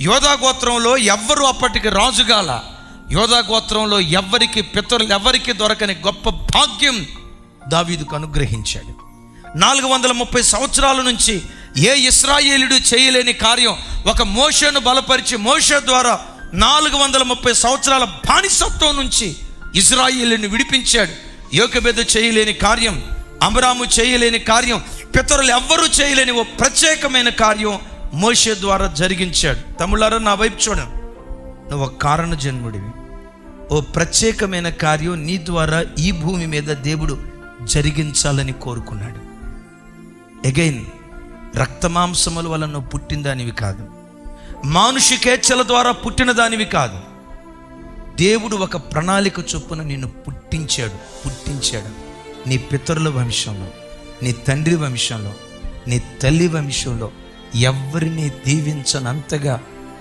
యోధా గోత్రంలో ఎవ్వరు అప్పటికి రాజుగాల యోధా గోత్రంలో ఎవ్వరికి పితరులు ఎవరికి దొరకని గొప్ప భాగ్యం దావీదుకు అనుగ్రహించాడు. నాలుగు వందల ముప్పై సంవత్సరాల నుంచి ఏ ఇస్రాయేలుడు చేయలేని కార్యం ఒక మోషను బలపరిచి మోష ద్వారా నాలుగు వందల ముప్పై సంవత్సరాల బానిసత్వం నుంచి ఇజ్రాయిల్ని విడిపించాడు. యోకబెద చేయలేని కార్యం అమరాము చేయలేని కార్యం పితరులు ఎవ్వరూ చేయలేని ఓ ప్రత్యేకమైన కార్యం మోషే ద్వారా జరిగించాడు. తమిళారా నా వైపు చూడండి. నువ్వు ఒక కారణ జన్ముడివి. ఓ ప్రత్యేకమైన కార్యం నీ ద్వారా ఈ భూమి మీద దేవుడు జరిగించాలని కోరుకున్నాడు. అగైన్ రక్తమాంసముల వల్ల నువ్వు పుట్టిన దానివి కాదు. మానుషికేచ్ఛల ద్వారా పుట్టిన దానివి కాదు. దేవుడు ఒక ప్రణాళిక చొప్పున నిన్ను పుట్టించాడు పుట్టించాడు. నీ పితరుల వంశంలో నీ తండ్రి వంశంలో నీ తల్లి వంశంలో ఎవరిని దీవించనంతగా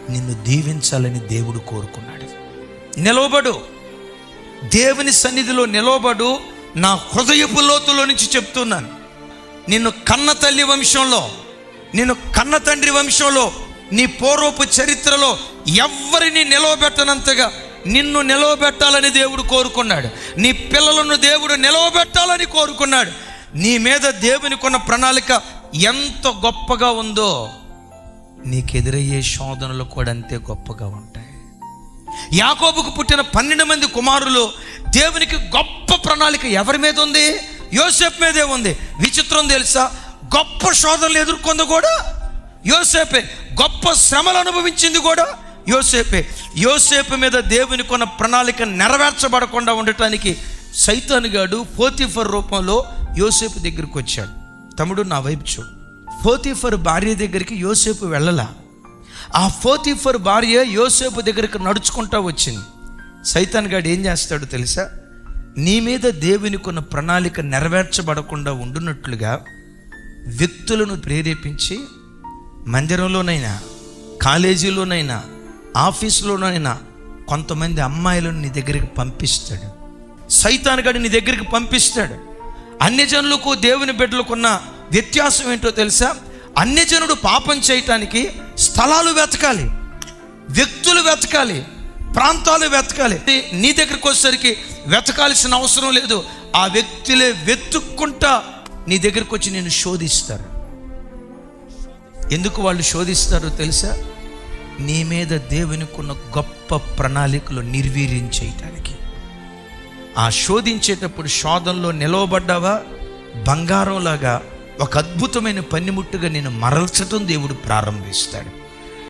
నిన్ను దీవించాలని దేవుడు కోరుకున్నాడు. నిలవబడు. దేవుని సన్నిధిలో నిలవబడు. నా హృదయపు లోతులో నుంచి చెప్తున్నాను. నిన్ను కన్న తల్లి వంశంలో నిన్ను కన్న తండ్రి వంశంలో నీ పూర్వపు చరిత్రలో ఎవరిని నిలవబెట్టనంతగా నిన్ను నిలవబెట్టాలని దేవుడు కోరుకున్నాడు. నీ పిల్లలను దేవుడు నిలవబెట్టాలని కోరుకున్నాడు. నీ మీద దేవుని కొన్న ప్రణాళిక ఎంత గొప్పగా ఉందో నీకెదురయ్యే శోధనలు కూడా అంతే గొప్పగా ఉంటాయి. యాకోబుకు పుట్టిన పన్నెండు మంది కుమారులు దేవునికి గొప్ప ప్రణాళిక ఎవరి మీద ఉంది? యోసేపు మీదే ఉంది. విచిత్రం తెలుసా? గొప్ప శోధనలు ఎదుర్కొంది కూడా యోసేపే. గొప్ప శ్రమలు అనుభవించింది కూడా యోసేపే. యోసేపు మీద దేవుని కొన్న ప్రణాళిక నెరవేర్చబడకుండా ఉండటానికి సైతాన్ గాడు రూపంలో యోసేపు దగ్గరికి వచ్చాడు. తమ్ముడు నా వైపు చూడు. ఫోతిఫర్ భార్య దగ్గరికి యోసేపు వెళ్ళలా. ఆ ఫోతిఫర్ భార్య యోసేపు దగ్గరికి నడుచుకుంటా వచ్చింది. సైతాన్ గాడు ఏం చేస్తాడో తెలుసా? నీ మీద దేవుని కొన్న ప్రణాళిక నెరవేర్చబడకుండా ఉండునట్లుగా వ్యక్తులను ప్రేరేపించి మందిరంలోనైనా కాలేజీలోనైనా ఆఫీసులోనైనా కొంతమంది అమ్మాయిలను నీ దగ్గరికి పంపిస్తాడు. సైతాన్ గడి నీ దగ్గరికి పంపిస్తాడు. అన్ని జనులకు దేవుని బిడ్డలకున్న వ్యత్యాసం ఏంటో తెలుసా? అన్యజనుడు పాపం చేయటానికి స్థలాలు వెతకాలి వ్యక్తులు వెతకాలి ప్రాంతాలు వెతకాలి. నీ దగ్గరికి వచ్చేసరికి వెతకాల్సిన అవసరం లేదు. ఆ వ్యక్తులే వెతుక్కుంటా నీ దగ్గరికి వచ్చి నేను శోధిస్తారు. ఎందుకు వాళ్ళు శోధిస్తారో తెలుసా? నీ మీద దేవునికున్న గొప్ప ప్రణాళికలు నిర్వీర్యం చేయటానికి. ఆ శోధించేటప్పుడు శోధంలో నిలవబడ్డావా? బంగారంలాగా ఒక అద్భుతమైన పనిముట్టుగా నేను మరల్చటం దేవుడు ప్రారంభిస్తాడు.